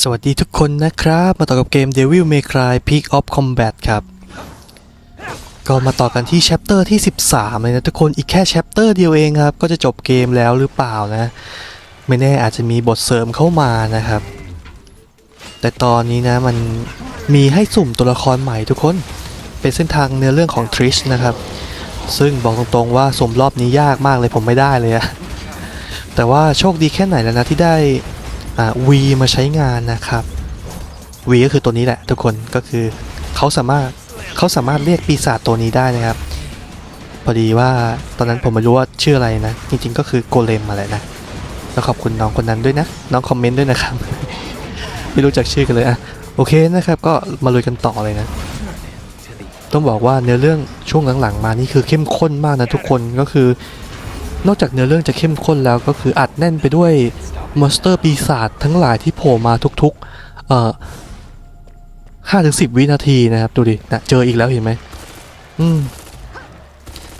สวัสดีทุกคนนะครับ มาต่อกับเกม Devil May Cry Peak of Combat ครับ ก็มาต่อกันที่ chapter ที่ 13 เลยนะทุกคนอีกแค่ chapter เดียวเองครับ ก็จะจบเกมแล้วหรือเปล่านะ ไม่แน่อาจจะมีบทเสริมเข้ามานะครับ แต่ตอนนี้นะมันมีให้สุ่มตัวละครใหม่ทุกคน เป็นเส้นทางเนื้อเรื่องของทริชนะครับ ซึ่งบอกตรงๆว่าสุ่มรอบนี้ยากมากเลยผมไม่ได้เลยอะแต่ว่าโชคดีแค่ไหนแล้วนะที่ได้ V มาใช้งานนะครับ V ก็คือตัวนี้แหละทุกคนก็คือเขาสามารถเขาสามารถเรียกปีศาจตัวนี้ได้นะครับ พอดีว่าตอนนั้นผมไม่รู้ว่าชื่ออะไรนะ จริงๆ ก็คือโกเลมอะไรนะแล้วขอบคุณน้องคนนั้นด้วยนะ น้องคอมเมนต์ด้วยนะครับ ไม่รู้จักชื่อกันเลยอะโอเคนะครับ ก็มาลุยกันต่อเลยนะ ต้องบอกว่าเนื้อเรื่องช่วงหลังๆ มานี่คือเข้มข้นมากนะทุกคนก็คือนอกจากเนื้อเรื่องจะเข้มข้นแล้วก็คืออัดแน่นไปด้วย มอนสเตอร์ปีศาจทั้งหลายที่โผล่มาทุกๆเอ่อห้าถึงสิบวินาทีนะครับ ดูดินะเจออีกแล้วเห็นไหมอืม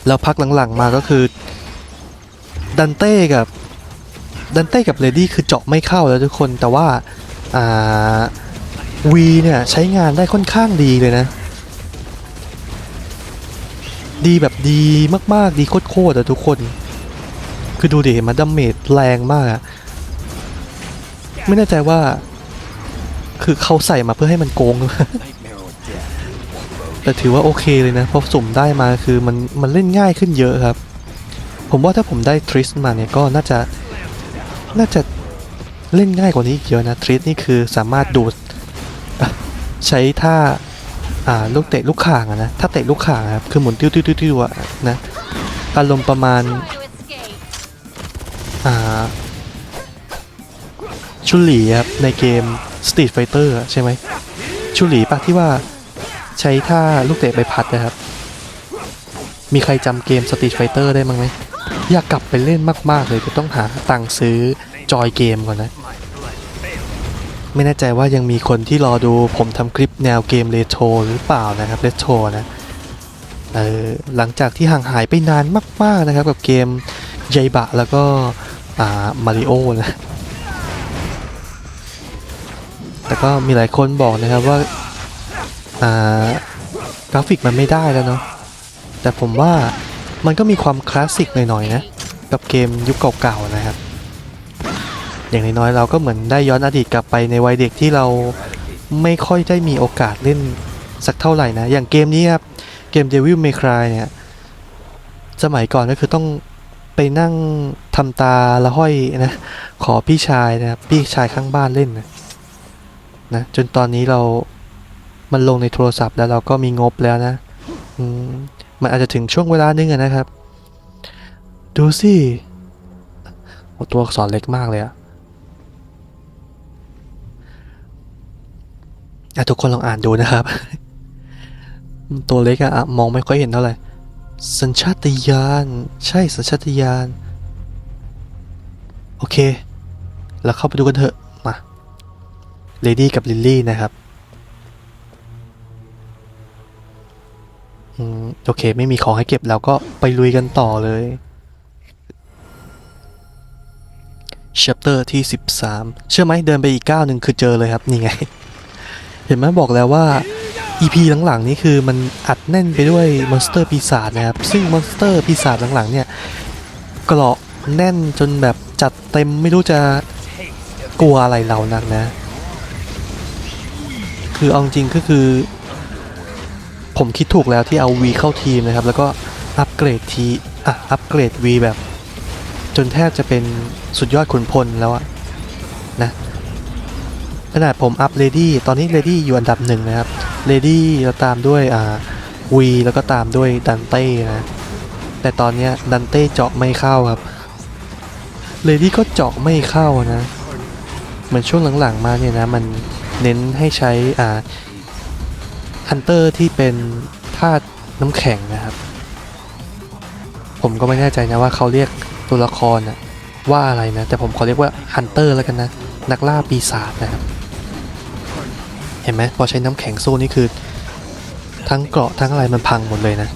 แล้วพักหลังๆมาก็คือดันเต้กับดันเต้กับเลดี้คือเจาะไม่เข้าแล้วทุกคนแต่ว่าอ่าวีเนี่ยใช้งานได้ค่อนข้างดีเลยนะ ดีแบบดีมากๆดีโคตรๆอะทุกคน คือดูดิเห็นมันดาเมจแรงมากอะ ไม่แน่ใจว่า คือเขาใส่มาเพื่อให้มันโกง แต่ถือว่าโอเคเลยนะเพราะสุ่มได้มาคือมันมันเล่นง่ายขึ้นเยอะครับ ผมว่าถ้าผมได้ทริสมาเนี่ยก็น่าจะน่าจะเล่นง่ายกว่านี้อีกเยอะนะทริสนี่คือสามารถดูดใช้ท่าอ่าลูกเตะลูกข่างนะถ้าเตะลูกข่างครับคือหมุนติ้วติ้วติ้วติ้วนะอารมณ์ประมาณอ่า ชุนหลีครับในเกม Street Fighter ใช่ไหมชุนหลีปะที่ว่าใช้ท่าลูกเตะใบพัดนะครับ มีใครจำเกม Street Fighter ได้มั้งไหมอยากกลับไปเล่นมากๆเลยจะต้องหาตังค์ซื้อจอยเกมก่อนนะ ไม่แน่ใจว่ายังมีคนที่รอดูผมทำคลิปแนวเกมเรโทรหรือเปล่านะครับเรโทรนะเออหลังจากที่ห่างหายไปนานมาก ๆนะครับกับเกมยายบะแล้วก็มาริโอนะ แต่ก็มีหลายคนบอกนะครับว่า อ่ากราฟิกมันไม่ได้แล้วเนาะแต่ผมว่ามันก็มีความคลาสสิกหน่อยๆนะ กับเกมยุคเก่าๆนะครับ อย่างน้อยๆเราก็เหมือนได้ย้อนอดีตกลับไปในวัยเด็กที่เราไม่ค่อยได้มีโอกาสเล่นสักเท่าไหร่นะ อย่างเกมนี้ครับเกม Devil May Cry เนี่ยสมัยก่อนก็คือต้องไปนั่งทำตาละห้อยนะ ขอพี่ชายนะพี่ชายข้างบ้านเล่นนะ นะจนตอนนี้เรา มันลงในโทรศัพท์แล้วเราก็มีงบแล้วนะอืมมันอาจจะถึงช่วงเวลานึงนะครับ ดูสิโอ้ตัวอักษรเล็กมากเลยอะอะทุกคนลองอ่านดูนะครับ ตัวเล็กอะอะมองไม่ค่อยเห็นเท่าไหร่ สัญชาตญาณ ใช่สัญชาตญาณ โอเค แล้วเข้าไปดูกันเถอะ เลดี้กับลิลลี่นะครับอืมโอเค ไม่มีของให้เก็บเราก็ไปลุยกันต่อเลย chapter ที่ 13 เชื่อไหมเดินไปอีกก้าวหนึ่งคือเจอเลยครับ นี่ไง เห็นไหมบอกแล้วว่า EP หลังๆนี่คือมันอัดแน่นไปด้วยมอนสเตอร์ปีศาจนะครับ ซึ่งมอนสเตอร์ปีศาจหลังๆ เนี่ยเกราะแน่นจนแบบจัดเต็มไม่รู้จะกลัวอะไรเรานักนะ คือเอาจริงก็คือ ผมคิดถูกแล้วที่เอา V เข้าทีมนะครับ แล้วก็อัปเกรดทีอะอัปเกรด V แบบ จนแทบจะเป็นสุดยอดขุนพลแล้วอะนะขนาดผมอัพเลดี้ตอนนี้เลดี้อยู่อันดับหนึ่งนะครับเลดี้แล้วตามด้วยอ่าวีแล้วก็ตามด้วยดันเต้นะ แต่ตอนเนี้ยดันเต้เจาะไม่เข้าครับเลดี้ก็เจาะไม่เข้านะ เหมือนช่วงหลังๆมาเนี่ยนะมัน เน้นให้ใช้อ่าฮันเตอร์ที่เป็นธาตุน้ำแข็งนะครับ ผมก็ไม่แน่ใจนะว่าเขาเรียกตัวละครนะว่าอะไรนะ แต่ผมขอเรียกว่าฮันเตอร์แล้วกันนะ นักล่าปีศาจนะครับ เห็นไหมพอใช้น้ำแข็งสู้นี่คือ ทั้งเกราะทั้งอะไรมันพังหมดเลยนะ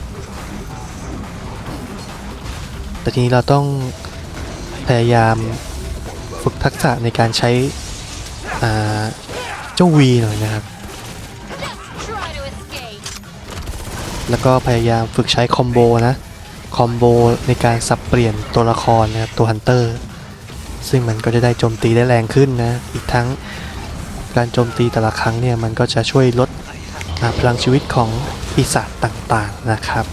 แต่ทีนี้เราต้องพยายามฝึกทักษะในการใช้อ่า เจ้าวีหน่อยนะครับ แล้วก็พยายามฝึกใช้คอมโบนะ คอมโบในการสับเปลี่ยนตัวละครนะครับ ตัวฮันเตอร์ ซึ่งมันก็จะได้โจมตีได้แรงขึ้นนะ อีกทั้งการโจมตีแต่ละครั้งเนี่ย มันก็จะช่วยลดพลังชีวิตของปีศาจต่างๆนะครับ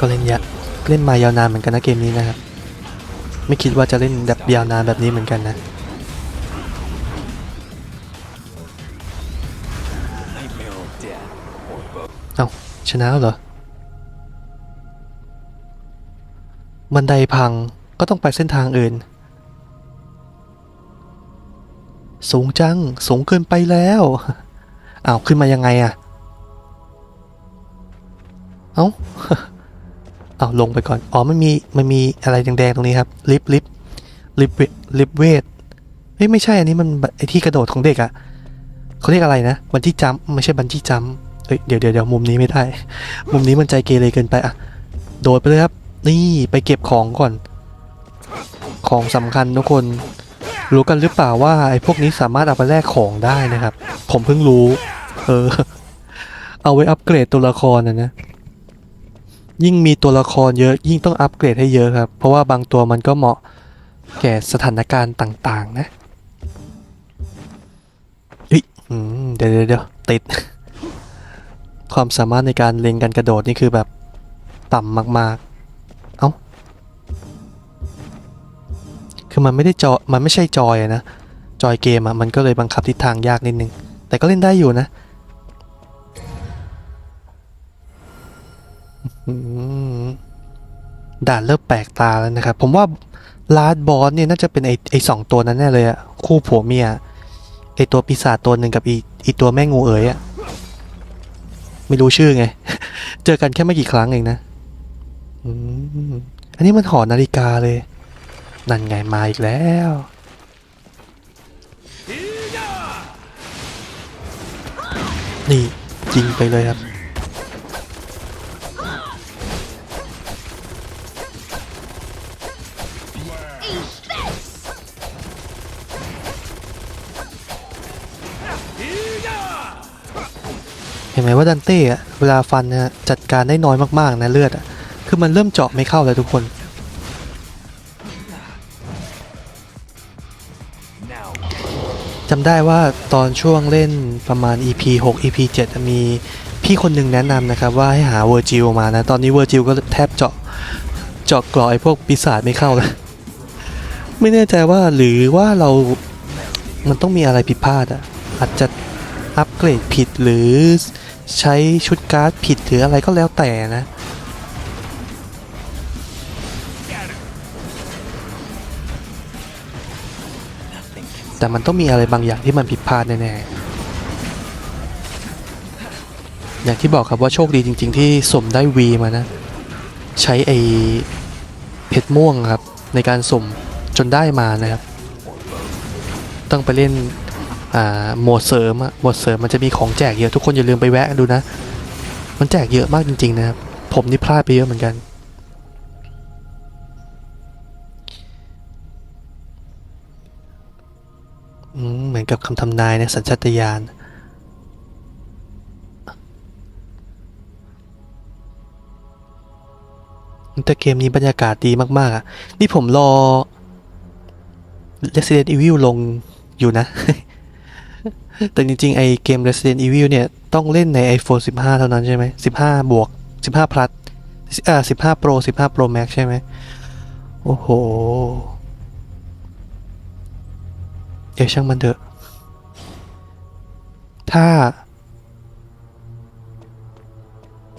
ก็เล่นยะ เล่นมายาวนานเหมือนกันนะเกมนี้นะครับ ไม่คิดว่าจะเล่นแบบยาวนานแบบนี้เหมือนกันนะเอาชนะเหรอ บันไดพังก็ต้องไปเส้นทางอื่น สูงจัง สูงเกินไปแล้วอ้าวขึ้นมายังไงอะเอ้า เอาลงไปก่อน อ๋อ มันมี มันมีอะไรแดงๆตรงนี้ครับ ลิฟลิฟลิฟต์เวลิฟเวทเฮ้ยไม่ใช่อันนี้มันไอที่กระโดดของเด็กอะเขาเรียกอะไรนะบันที่จัมไม่ใช่บันที่จัมเฮ้ยเดี๋ยวเดี๋ยวเดี๋ยวมุมนี้ไม่ได้ มุมนี้มันใจเกเรเกินไปอะโดดไปเลยครับ นี่ไปเก็บของก่อน ของสำคัญทุกคนรู้กันหรือเปล่าว่าไอ้พวกนี้สามารถเอาไปแลกของได้นะครับ ผมเพิ่งรู้ เออ เอาไว้อัปเกรดตัวละครนะนะ ยิ่งมีตัวละครเยอะยิ่งต้องอัปเกรดให้เยอะครับ เพราะว่าบางตัวมันก็เหมาะแก่สถานการณ์ต่างๆ นะเฮ้ยอืมเดี๋ยวเดี๋ยวเดี๋ยวติด ความสามารถในการเล็งการกระโดดนี่คือแบบต่ำมากๆ เอ้า คือมันไม่ได้จอ มันไม่ใช่จอยนะ จอยเกมอะมันก็เลยบังคับทิศทางยากนิดนึง แต่ก็เล่นได้อยู่นะ ด่านเริ่มแปลกตาแล้วนะครับ ผมว่าลาดบอสเนี่ยน่าจะเป็นไอไอสองตัวนั้นแน่เลยอะคู่ผัวเมียไอตัวปีศาจตัวหนึ่งกับอีอีตัวแม่งูเอ๋ยอะไม่รู้ชื่อไง เจอกันแค่ไม่กี่ครั้งเองนะอันนี้มันหอนาฬิกาเลย นั่นไงมาอีกแล้วนี่ยิงไปเลยครับ เห็นไหมว่าดันเต้อะเวลาฟันจัดการได้น้อยมากๆนะเลือดอะคือมันเริ่มเจาะไม่เข้าแล้วทุกคน จำได้ว่าตอนช่วงเล่นประมาณ EP 6 EP 7 มีพี่คนหนึ่งแนะนำนะครับว่าให้หาเวอร์จิลมานะ ตอนนี้เวอร์จิลก็แทบเจาะเจาะกรอไอ้พวกปีศาจไม่เข้าแล้ว ไม่แน่ใจว่าหรือว่าเรา มันต้องมีอะไรผิดพลาดอะอาจจะอัปเกรดผิดหรือ ใช้ชุดการ์ดผิดหรืออะไรก็แล้วแต่นะ แต่มันต้องมีอะไรบางอย่างที่มันผิดพลาดแน่ๆ อย่างที่บอกครับว่าโชคดีจริง ๆ ที่สมได้วีมานะ ใช้ไอเพชรม่วงครับ ในการสมจนได้มานะครับ ต้องไปเล่น หมวดเสริมอะหมวดเสริมมันจะมีของแจกเยอะทุกคนอย่าลืมไปแวะดูนะ มันแจกเยอะมากจริงๆนะครับ ผมนี่พลาดไปเยอะเหมือนกันเหมือนกับคำทำนายในสัญชาตญาณแต่เกมนี้บรรยากาศดีมาก ๆ อะ นี่ผมรอ Resident Evil ลงอยู่นะ แต่จริงๆ ไอเกม Resident Evil เนี่ย ต้องเล่นใน iPhone 15 เท่านั้นใช่ไหม 15 บวก 15 plus อ่า15 Pro 15 Pro Max ใช่ไหม โอ้โห เดี๋ยวช่างมันเถอะ ถ้า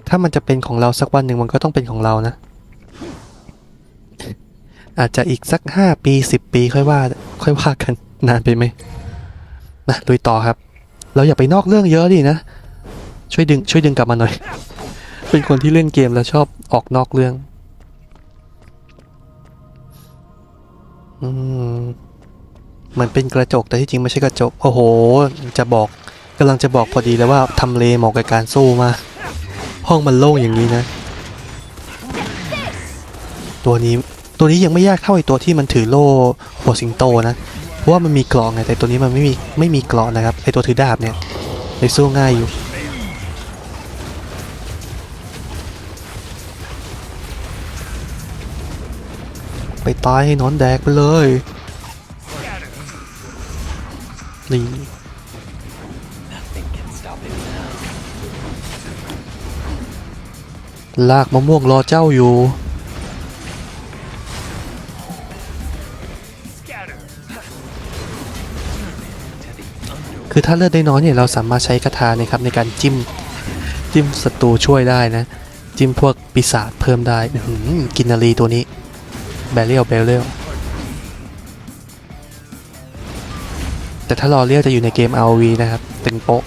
ถ้ามันจะเป็นของเราสักวันหนึ่งมันก็ต้องเป็นของเรานะ อาจจะอีกสักห้าปีสิบปีค่อยว่า ค่อยว่ากันนานไปไหม นะลุยต่อครับ เราอย่าไปนอกเรื่องเยอะดินะ ช่วยดึงช่วยดึงกลับมาหน่อย เป็นคนที่เล่นเกมแล้วชอบออกนอกเรื่อง อืมเหมือนเป็นกระจกแต่ที่จริงไม่ใช่กระจก โอ้โห จะบอกกำลังจะบอกพอดีแล้วว่าทำเลเหมาะกับการสู้มา ห้องมันโล่งอย่างนี้นะ ตัวนี้ตัวนี้ยังไม่ยากเท่าไอตัวที่มันถือโล่หัวสิงโตนะ ราะว่ามันมีกรองไงแต่ตัวนี้มันไม่มีไม่มีกรองนะครับไอตัวถือดาบเนี่ยเลยสู้ง่ายอยู่ไปตายให้นอนแดกไปเลยนี่ลากมะม่วงรอเจ้าอยู่ คือถ้าเลือดได้น้อยเนี่ยเราสามารถใช้คาถาเนะครับในการจิ้มจิ้มศัตรูช่วยได้นะ จิ้มพวกปีศาจเพิ่มได้หือกินนารีตัวนี้แบเรียลแบเรียลแต่ถ้ารอเรียกจะอยู่ในเกม ROV นะครับตึงโป๊ะ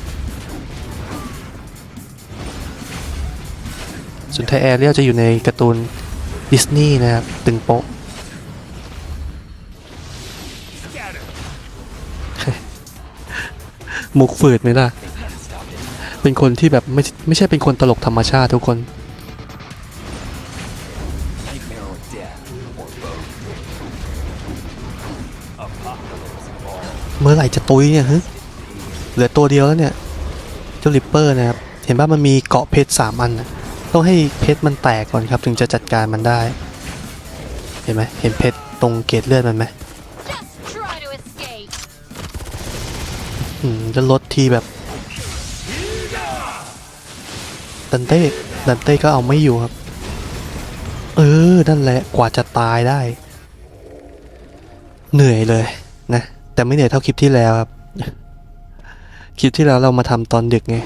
ส่วนไทยแอร์เรียลจะอยู่ในการ์ตูนดิสนีย์นะครับตึงโป๊ะ มุกฝืดไหมล่ะ เป็นคนที่แบบไม่ไม่ใช่เป็นคนตลกธรรมชาติทุกคน เมื่อไหร่จะตุยเนี่ยฮึเหลือตัวเดียวแล้วเนี่ย เจ้าลิปเปอร์นะครับ เห็นว่ามันมีเกาะเพชรสามอันนะต้องให้เพชรมันแตกก่อนครับ ถึงจะจัดการมันได้ เห็นไหมเห็นเพชรตรงเกล็ดเลือดมันไหม จะลดทีแบบดันเต้ดันเต้ก็เอาไม่อยู่ครับ เออ นั่นแหละกว่าจะตายได้ เหนื่อยเลยนะ แต่ไม่เหนื่อยเท่าคลิปที่แล้วครับ คลิปที่แล้วเรามาทำตอนดึกไง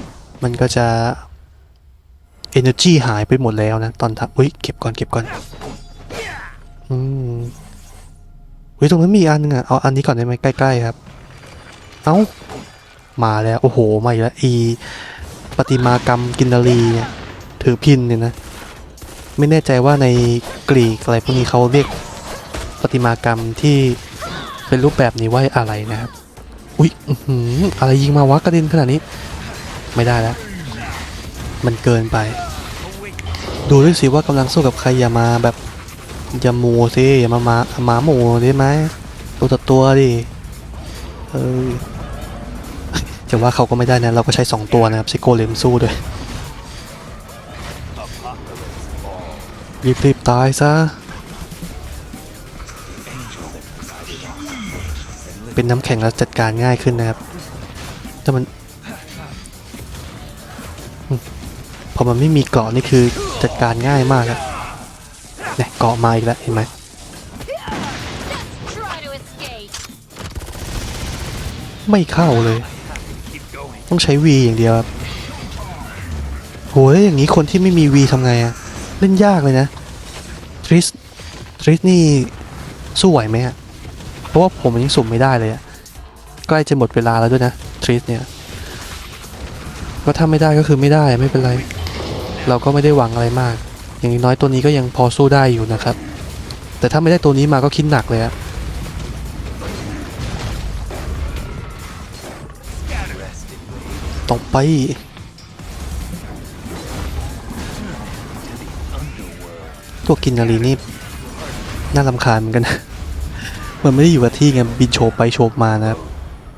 มันก็จะ energy หายไปหมดแล้วนะ ตอนทำอุ้ยเก็บก่อนเก็บก่อน อืมอุ้ยตรงนั้นมีอันนึงอะ เอาอันนี้ก่อนได้ไหมใกล้ ๆ ครับ เอ้า มาแล้ว โอ้โหมาอีกแล้วอีปฏิมากรรมกินนารีถือพินเนี่ยนะ ไม่แน่ใจว่าในกรีกอะไรพวกนี้เขาเรียกปฏิมากรรมที่เป็นรูปแบบนี้ว่าอะไรนะครับ อุ๊ยอื้อะไรยิงมาวะกระเด็นขนาดนี้ ไม่ได้แล้ว มันเกินไป ดูด้วยสิว่ากำลังสู้กับใครอย่ามาแบบอย่ามูสิอย่ามามาหมาหมูได้ไหมตัวต่อตัวดิเออ จะว่าเขาก็ไม่ได้นะ เราก็ใช้ 2 ตัวนะครับซิโกเลมสู้ด้วยรีบรีบๆตายซะ เป็นน้ำแข็งแล้วจัดการง่ายขึ้นนะครับ แต่มัน พอมันไม่มีเกราะนี่คือจัดการง่ายมากครับเนี่ยเกาะมาอีกแล้วเห็นไหมไม่เข้าเลย ต้องใช้ V อย่างเดียวครับโหยอย่างนี้คนที่ไม่มี V ทำไงอะเล่นยากเลยนะทริสทริสนี่สู้ไหวไหมอะเพราะว่าผมยังสุ่มไม่ได้เลยอะใกล้จะหมดเวลาแล้วด้วยนะทริสเนี่ยก็ถ้าไม่ได้ก็คือไม่ได้ไม่เป็นไร เราก็ไม่ได้หวังอะไรมาก อย่างน้อยตัวนี้ก็ยังพอสู้ได้อยู่นะครับ แต่ถ้าไม่ได้ตัวนี้มาก็คิดหนักเลยอะ ต่อไป ตัวกินนารีนี่ น่าลำคาญเหมือนกันนะ มันไม่ได้อยู่กับที่ไงบินโฉบไปโฉบมานะครับ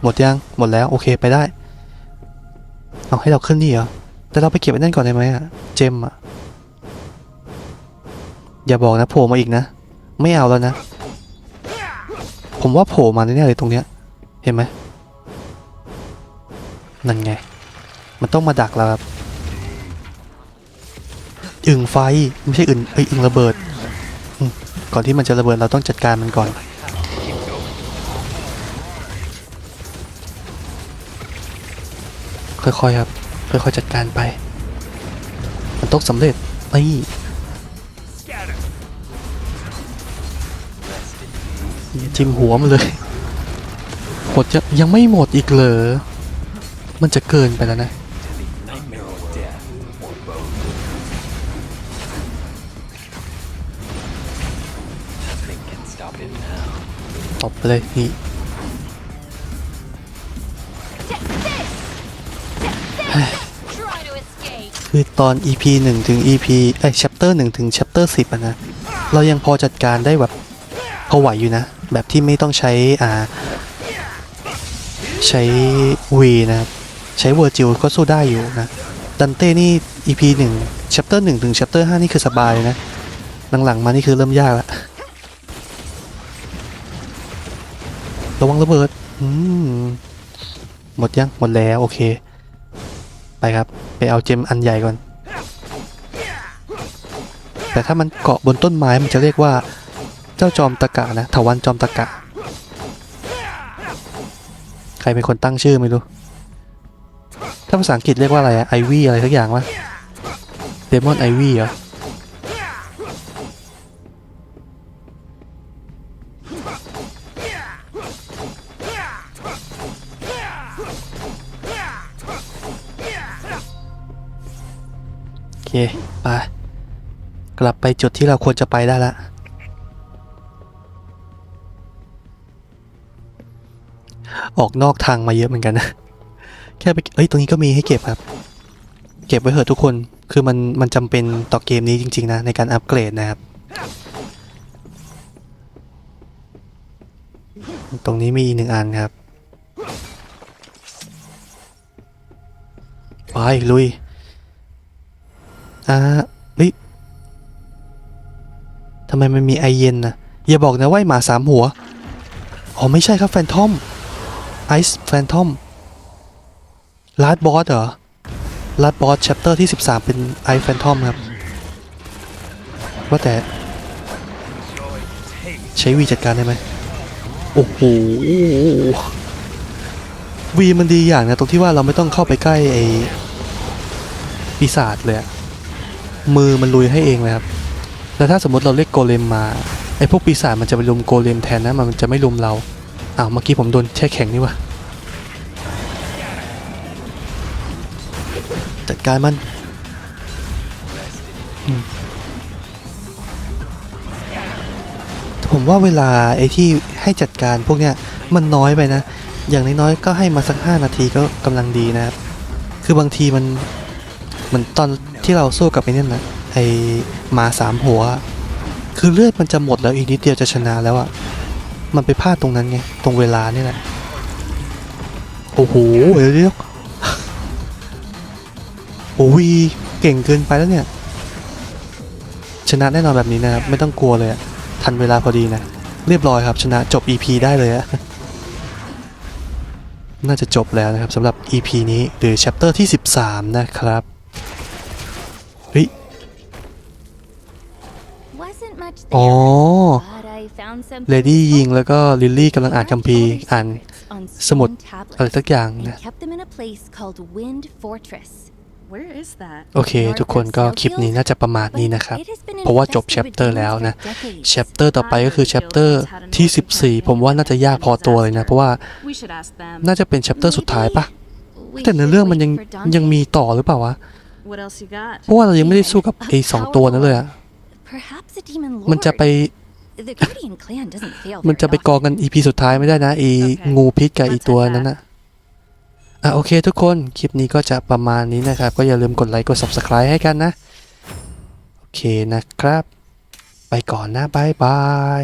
หมดยัง หมดแล้ว โอเคไปได้ เอาให้เราขึ้นนี่เหรอ แต่เราไปเก็บไอ้นั่นก่อนได้ไหมอะเจมอะอย่าบอกนะโผล่มาอีกนะ ไม่เอาแล้วนะ ผมว่าโผล่มาแน่เลยตรงเนี้ย เห็นไหมนั่นไง มันต้องมาดักเราครับอึ่งไฟไม่ใช่อึ่งเอ้ยอึ่งระเบิด ก่อนที่มันจะระเบิดเราต้องจัดการมันก่อน ค่อยๆครับ ค่อยๆจัดการไป มันต้องสำเร็จนี่จิ้มหัวมันเลยหมดยังไม่หมดอีกเหรอ มันจะเกินไปแล้วนะ บไปเลยนี่ Try to escape. คือตอน EP 1 ถึง EP เอ้ย chapter 1 ถึง chapter 10อะนะ เรายังพอจัดการได้แบบพอไหวอยู่นะ แบบที่ไม่ต้องใช้ อ่า ใช้วีนะครับ ใช้เวอร์จิลก็สู้ได้อยู่นะ ดันเต้นี่ EP 1 chapter 1 ถึง chapter 5 นี่คือสบายเลยนะ หลังๆมานี่คือเริ่มยากแล้ว ระวังระเบิด อืม หมดยัง หมดแล้ว โอเค ไปครับ ไปเอาเจมอันใหญ่ก่อน แต่ถ้ามันเกาะบนต้นไม้มันจะเรียกว่า เจ้าจอมตะกะนะถาวันจอมตะกะ ใครเป็นคนตั้งชื่อไม่รู้ ถ้าภาษาอังกฤษเรียกว่าอะไรอะไอวี่อะไรสักอย่างวะเดมอนไอวี่เหรอ เค ไป กลับไปจุดที่เราควรจะไปได้ละ ออกนอกทางมาเยอะเหมือนกันนะ แค่ไป เอ้ย ตรงนี้ก็มีให้เก็บครับ เก็บไว้เถอะทุกคน คือมัน มันจำเป็นต่อเกมนี้จริง ๆ นะ ในการอัปเกรดนะครับ ตรงนี้มีอีกหนึ่งอันครับ ไป ลุย อ่าเฮ้ยทำไมมันมีไอเย็นนะอย่าบอกนะว่าหมาสามหัว อ๋อไม่ใช่ครับแฟนทอมไอซ์แฟนทอมลาดบอสเหรอลาดบอส chapter ที่ 13 เป็นไอซ์แฟนทอมครับ ว่าแต่ ใช้วีจัดการได้ไหมโอ้โหวีมันดีอย่างนะตรงที่ว่าเราไม่ต้องเข้าไปใกล้ไอปีศาจเลยอะ มือมันลุยให้เองเลยครับแล้วถ้าสมมติเราเรียกโกเลมมาไอ้พวกปีศาจมันจะไปลุมโกเลมแทนนะมันจะไม่ลุมเราอ้าวเมื่อกี้ผมโดนแช่แข็งนี่วะจัดการมันผมว่าเวลาไอ้ที่ให้จัดการพวกเนี้ยมันน้อยไปนะ อย่างน้อยๆก็ให้มาสักห้านาทีก็กำลังดีนะครับ คือบางทีมันเหมือนตอน ที่เราสู้กับไอ้นั่นนะไอ้หมาสามหัว คือเลือดมันจะหมดแล้วอีกนิดเดียวจะชนะแล้วอะมันไปพลาดตรงนั้นไงตรงเวลานี่แหละโอ้โหเดี๋ยวเดี๋ยวโอ้ยเก่งเกินไปแล้วเนี่ย ชนะแน่นอนแบบนี้นะครับไม่ต้องกลัวเลยอะทันเวลาพอดีนะ เรียบร้อยครับชนะจบ EP ได้เลยอะน่าจะจบแล้วนะครับสำหรับ EP นี้หรือ chapter ที่ 13 นะครับ เฮ้ย Wasn't much อ๋อ there, but I found some เลดี้ยิงแล้วก็ลิลลี่กำลังอ่านคัมภีร์อ่าน on สมุด stone tablets อะไรสักอย่าง and นะ kept them in a place called Wind Fortress. Where is that? โอเค ทุกคนก็คลิปนี้น่าจะประมาณนี้นะครับ เพราะว่าจบ chapter แล้วนะ chapter ต่อไปก็คือ chapter ที่ 14 ผมว่าน่าจะยากพอตัวเลยนะ เพราะว่า We should ask them. น่าจะเป็น chapter สุดท้ายปะแต่ในเรื่องมันยังยังมีต่อหรือเปล่าวะ What else you got? เพราะว่าเรายังไม่ได้สู้กับไอ้สองตัวนั้นเลยอะ Perhaps a demon มันจะไป lord. The Guardian clan doesn't fail มันจะไป very กองกัน EP สุดท้ายไม่ได้นะไอ้งูพิษกับไอีตัวนั้นนะอะโอเคทุกคนคลิปนี้ก็จะประมาณนี้นะครับ ก็อย่าลืมกดไลค์กด Subscribe ให้กันนะ โอเคนะครับ ไปก่อนนะบายบาย